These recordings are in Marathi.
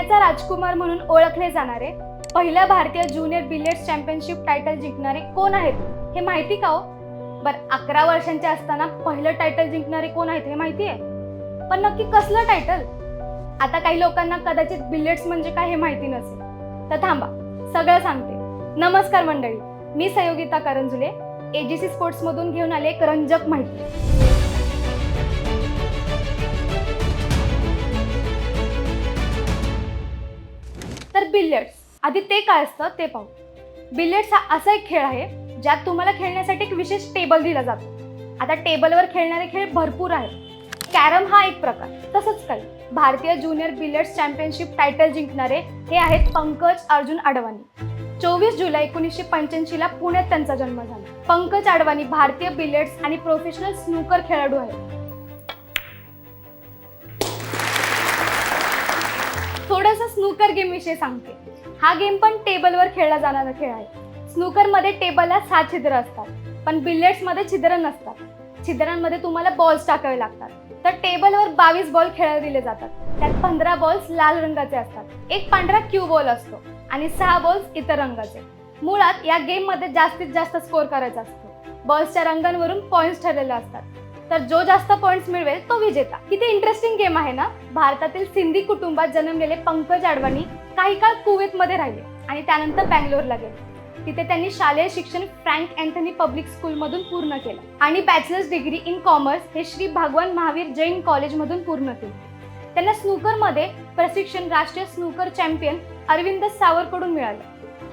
पुण्याचा राजकुमार म्हणून ओळखले जाणारे पहिल्या भारतीय ज्युनियर बिलियर्ड्स चॅम्पियनशिप टायटल जिंकणारे कोण आहेत हे माहिती का हो? बरं अकरा वर्षांचे असताना पहिलं टायटल जिंकणारे कोण आहेत हे माहिती आहे? पण नक्की कसलं टायटल आता काही लोकांना कदाचित बिलियर्ड्स म्हणजे काय हे माहिती नसेल. तर थांबा सगळं सांगते. नमस्कार मंडळी मी सहयोगिता करंजुले एजीसी स्पोर्ट्समधून घेऊन आले एक रंजक माहिती. तर बिलियर्ड्स आधी ते काय असतं ते पाहू. बिलियर्ड्स हा असा एक खेळ आहे ज्यात तुम्हाला खेळण्यासाठी एक विशेष टेबल दिला जातो. आता टेबलवर खेळणारे खेळ भरपूर आहेत. कॅरम हा एक प्रकार. तसंच काही. भारतीय ज्युनियर बिलियर्ड्स चॅम्पियनशिप टायटल जिंकणारे हे आहेत पंकज अर्जुन अडवाणी. चोवीस जुलै एकोणीसशे पंच्याऐंशीला पुण्यात त्यांचा जन्म झाला. पंकज अडवाणी भारतीय बिलियर्ड्स आणि प्रोफेशनल स्नूकर खेळाडू आहेत. थोडंसं स्नूकर गेम विषयी सांगते. हा गेम पण टेबलवर खेळला जाणारा खेळ आहे. स्नूकरमध्ये टेबलला सहा छिद्र असतात. पण बिलेट्समध्ये छिद्र नसतात. छिद्रांमध्ये तुम्हाला बॉल्स टाकावे लागतात. तर टेबलवर बावीस बॉल खेळायला दिले जातात. त्यात पंधरा बॉल्स लाल रंगाचे असतात. एक पांढरा क्यू बॉल असतो आणि सहा बॉल्स इतर रंगाचे. मुळात या गेममध्ये जास्तीत जास्त स्कोर करायचा असतो. बॉल्सच्या रंगांवरून पॉईंट्स ठरलेले असतात. तर जो जास्त पॉइंट्स मिळवेल तो विजेता. किती इंटरेस्टिंग गेम आहे ना? भारतातील सिंधी कुटुंबात जन्मलेले पंकज अडवाणी काही काळ कुवेतमध्ये राहिले आणि त्यानंतर बँगलोरला गेले. तिथे त्यांनी शालेय शिक्षण फ्रँक अँथनी पब्लिक स्कूलमधून पूर्ण केलं. आणि बॅचलर्स डिग्री इन कॉमर्स हे श्री भगवान महावीर जैन कॉलेजमधून पूर्ण केले. त्यांना स्नूकरमध्ये प्रशिक्षण राष्ट्रीय स्नूकर चॅम्पियन अरविंद सावरकडून मिळालं.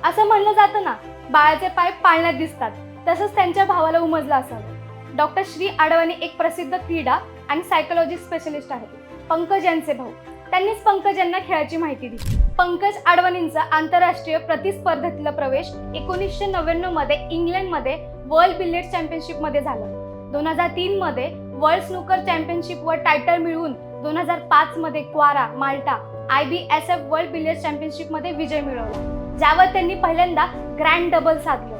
असं म्हणलं जातं ना बाळाचे पाय पाळण्यात दिसतात. तसंच त्यांच्या भावाला उमजलं असावं. डॉक्टर श्री अडवाणी एक प्रसिद्ध क्रीडा आणि सायकोलॉजी स्पेशलिस्ट आहेत. पंकज यांचे भाऊ. त्यांनीच पंकज यांना खेळाची माहिती दिली. पंकज अडवाणींचा आंतरराष्ट्रीय प्रतिस्पर्धेतला प्रवेश एकोणीसशे नव्याण्णवमध्ये इंग्लंडमध्ये वर्ल्ड बिलियर्ड चॅम्पियनशिपमध्ये झाला. दोन हजार तीन मध्ये वर्ल्ड स्नूकर चॅम्पियनशिप वर टायटल मिळवून दोन हजार पाच मध्ये Qawra Malta I B S F world billiard चॅम्पियनशिपमध्ये विजय मिळवला. ज्यावर त्यांनी पहिल्यांदा ग्रँड डबल साधलं.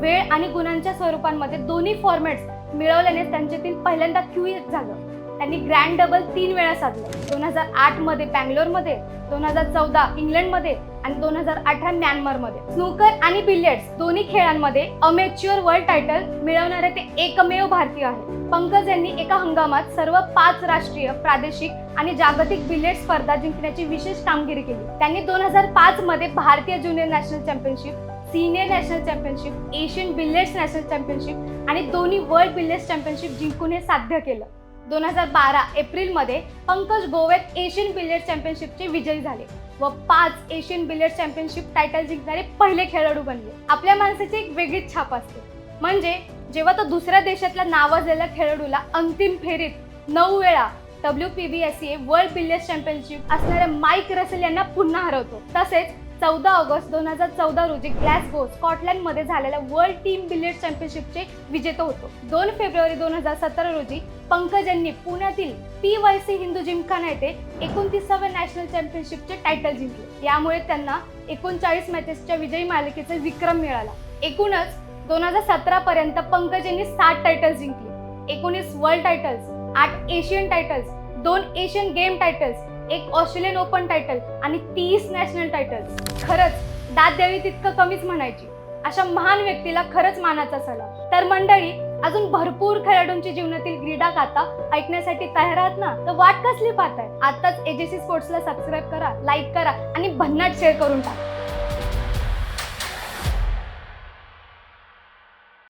वेळ आणि गुणांच्या स्वरूपांमध्ये दोन्ही फॉर्मॅट्स मिळवल्याने त्यांच्यातील पहिल्यांदा क्युएट झालं. त्यांनी ग्रँड डबल तीन वेळा साधलं. दोन हजार आठमध्ये बँगलोरमध्ये दोन हजार चौदा इंग्लंडमध्ये आणि दोन हजार अठरा म्यानमारमध्ये. स्नूकर आणि बिलियर्ड्स दोन्ही खेळांमध्ये अमेच्युअर वर्ल्ड टायटल मिळवणारे ते एकमेव भारतीय आहे पंकज यांनी एका हंगामात सर्व पाच राष्ट्रीय प्रादेशिक आणि जागतिक बिलियर्ड स्पर्धा जिंकण्याची विशेष कामगिरी केली. त्यांनी दोन हजार पाच मध्ये भारतीय junior national championship senior national championship Asian billiards national championship आणि दोन्ही वर्ल्ड बिलियर्ड्स चॅम्पियनशिप जिंकून हे साध्य केलं. दोन हजार बारा एप्रिलमध्ये पंकज गोवेत एशियन बिलियर्ड चॅम्पियनशिपचे विजयी झाले व पाच एशियन बिलियर्ड चॅम्पियनशिप टायटल जिंकणारे पहिले खेळाडू बनले. आपल्या माणसाची एक वेगळीच छाप असते. म्हणजे जेव्हा तो दुसऱ्या देशातल्या नावाजलेल्या खेळाडूला अंतिम फेरीत नऊ वेळा W P B S A world billiard championship असणाऱ्या माईक रसेल यांना पुन्हा हरवतो. तसेच चौदा ऑगस्ट दोन हजार चौदा रोजी ग्लॅसगो स्कॉटलँडमध्ये झालेल्या वर्ल्ड टीम बिलियर्ड चॅम्पियनशिपचे विजेता होतो. दोन फेब्रुवारी दोन हजार सतरा रोजी पंकज यांनी पुण्यातील P Y C Hindu gymkhana येथे एकोणतीसाव्या नॅशनल चॅम्पियनशिपचे टायटल जिंकले. यामुळे त्यांना एकोणचाळीस मॅचेसच्या विजयी मालिकेचा विक्रम मिळाला. एकूणच दोन हजार सतरा पर्यंत पंकज यांनी सात टायटल्स जिंकले. एकोणीस वर्ल्ड टायटल्स आठ एशियन टायटल्स दोन एशियन गेम टायटल्स एक ऑस्ट्रेलियन ओपन टायटल आणि तीस नॅशनल टायटल्स खरंच दाद द्यावी तितकं कमीच म्हणायची. अशा महान व्यक्तीला खरंच मानाचा सला तर मंडळी अजून भरपूर खेळाडूंची जीवनातील क्रीडा गाथा ऐकण्यासाठी तयार आहात ना? तर वाट कसली पाहताय? आताच एजेसी स्पोर्ट्सला सबस्क्राईब करा लाईक करा आणि भन्नाट शेअर करून टाका.